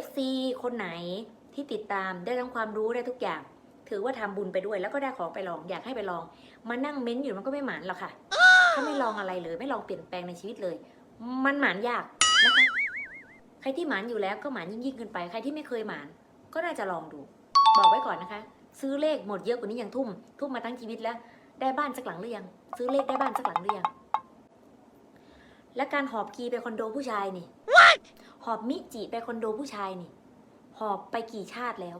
FC คนไหนที่ติดตามได้ทั้งความรู้ได้ทุกอย่าง ถือว่าทำบุญไปด้วย แล้วก็ได้ของไปลองอยากให้ไปลอง มานั่งเม้นอยู่มันก็ไม่หมานหรอกค่ะ ถ้าไม่ลองอะไรเลย ไม่ลองเปลี่ยนแปลงในชีวิตเลย มันหมานยากนะคะใครที่หมานอยู่แล้วก็หมานยิ่งยิ่งขึ้นไป ใครที่ไม่เคยหมานก็น่าจะลองดู บอกไว้ก่อนนะคะ ซื้อเลขหมดเยอะกว่านี้ยังทุ่ม ทุ่มมาทั้งชีวิตแล้ว ได้บ้านสักหลังหรือยัง ซื้อเลขได้บ้านสักหลังหรือยังและการหอบกีไปคอนโดผู้ชายนี่ หอบมิจิไปคอนโดผู้ชายนี่ หอบไปกี่ชาติแล้ว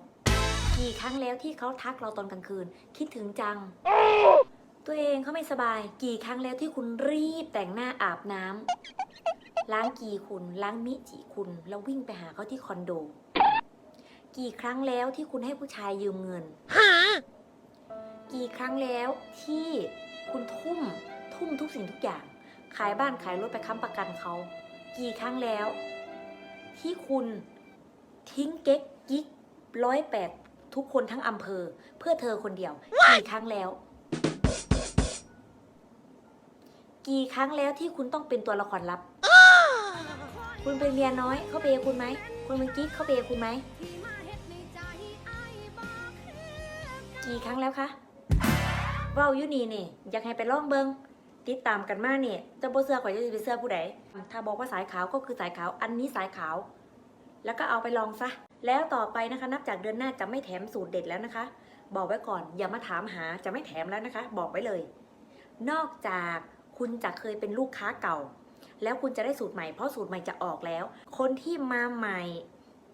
กี่ครั้งแล้วที่เขาทักเราตอนกลางคืน คิดถึงจัง ตัวเองเขาไม่สบาย กี่ครั้งแล้วที่คุณรีบแต่งหน้าอาบน้ำล้างกี่คุณล้างมิจิคุณ แล้ววิ่งไปหาเขาที่คอนโด กี่ครั้งแล้วที่คุณให้ผู้ชายยืมเงินกี่ครั้งแล้วที่คุณทุ่มทุ่มทุกสิ่งทุกอย่าง ขายบ้านขายรถไปค้ำประกันเขา กี่ครั้งแล้ว ที่คุณทิ้งเก๊กกิ๊กร้อยแปดทุกคนทั้งอำเภอ เพื่อเธอคนเดียว กี่ครั้งแล้ว กี่ครั้งแล้วที่คุณต้องเป็นตัวละครลับ คุณเป็นเมียน้อยเขาเปย์คุณไหมคุณเป็นกิ๊กเขาเปย์คุณไหมกี่ครั้งแล้วคะเว้าอยู่นี่นี่อยากให้ไปลองเบิงติดตามกันมาเนี่ยจะบ่เสื้อข่อยจะสิไปเสื้อผู้ใดถ้าบอกว่าสายขาวก็คือสายขาวอันนี้สายขาว แล้วก็เอาไปลองซะ แล้วต่อไปนะคะ นับจากเดือนหน้าจะไม่แถมสูตรเด็ดแล้วนะคะ บอกไว้ก่อนอย่ามาถามหาจะไม่แถมแล้วนะคะ บอกไว้เลย นอกจากคุณจะเคยเป็นลูกค้าเก่า แล้วคุณจะได้สูตรใหม่เพราะสูตรใหม่จะออกแล้ว คนที่มาใหม่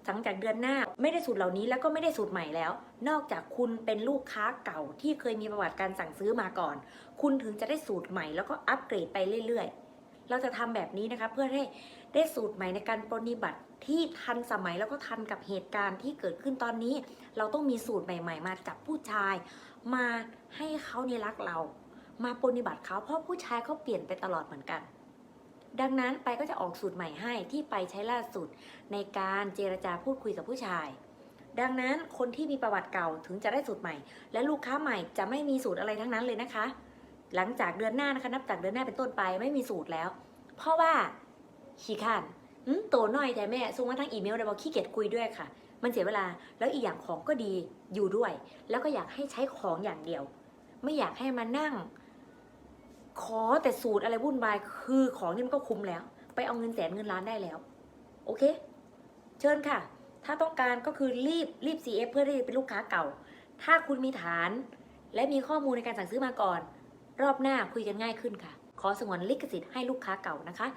หลังจากเดือนหน้าไม่ได้สูตรเหล่านี้แล้วก็ไม่ได้สูตรใหม่แล้ว นอกจากคุณเป็นลูกค้าเก่าที่เคยมีประวัติการสั่งซื้อมาก่อน คุณถึงจะได้สูตรใหม่แล้วก็อัปเกรดไปเรื่อยๆ เราจะทำแบบนี้นะคะเพื่อให้ได้สูตรใหม่ในการปฏิบัติ ที่ทันสมัยแล้วก็ทันกับเหตุการณ์ที่เกิดขึ้นตอนนี้ เราต้องมีสูตรใหม่ ๆ มาจับผู้ชาย มาให้เขาเนี่ยรักเรา มาปฏิบัติเขาเพราะผู้ชายเขาเปลี่ยนไปตลอดเหมือนกัน ดังนั้นไปก็จะออกสูตรใหม่ให้ที่ไปใช้ล่าสุดในการเจรจาพูดคุยกับผู้ชาย ดังนั้นคนที่มีประวัติเก่าถึงจะได้สูตรใหม่ และลูกค้าใหม่จะไม่มีสูตรอะไรทั้งนั้นเลยนะคะ หลังจากเดือนหน้านะคะนับจากเดือนหน้าเป็นต้นไปไม่มีสูตรแล้ว เพราะว่าขี้ข้าน โตหน่อยแต่แม่ส่งมาทางอีเมลเลยบอกขี้เกียจคุยด้วยค่ะ มันเสียเวลาแล้วอีกอย่างของก็ดีอยู่ด้วย แล้วก็อยากให้ใช้ของอย่างเดียว ไม่อยากให้มานั่ง ขอแต่สูตรอะไรวุ่นวายคือของนี่มันก็คุ้มแล้ว ไปเอาเงินแสนเงินล้านได้แล้ว โอเค เชิญค่ะ ถ้าต้องการก็คือรีบรีบ CF เพื่อที่จะเป็นลูกค้าเก่า ถ้าคุณมีฐาน และมีข้อมูลในการสั่งซื้อมาก่อน รอบหน้าคุยกันง่ายขึ้นค่ะ ขอสงวนลิขสิทธิ์ให้ลูกค้าเก่านะคะ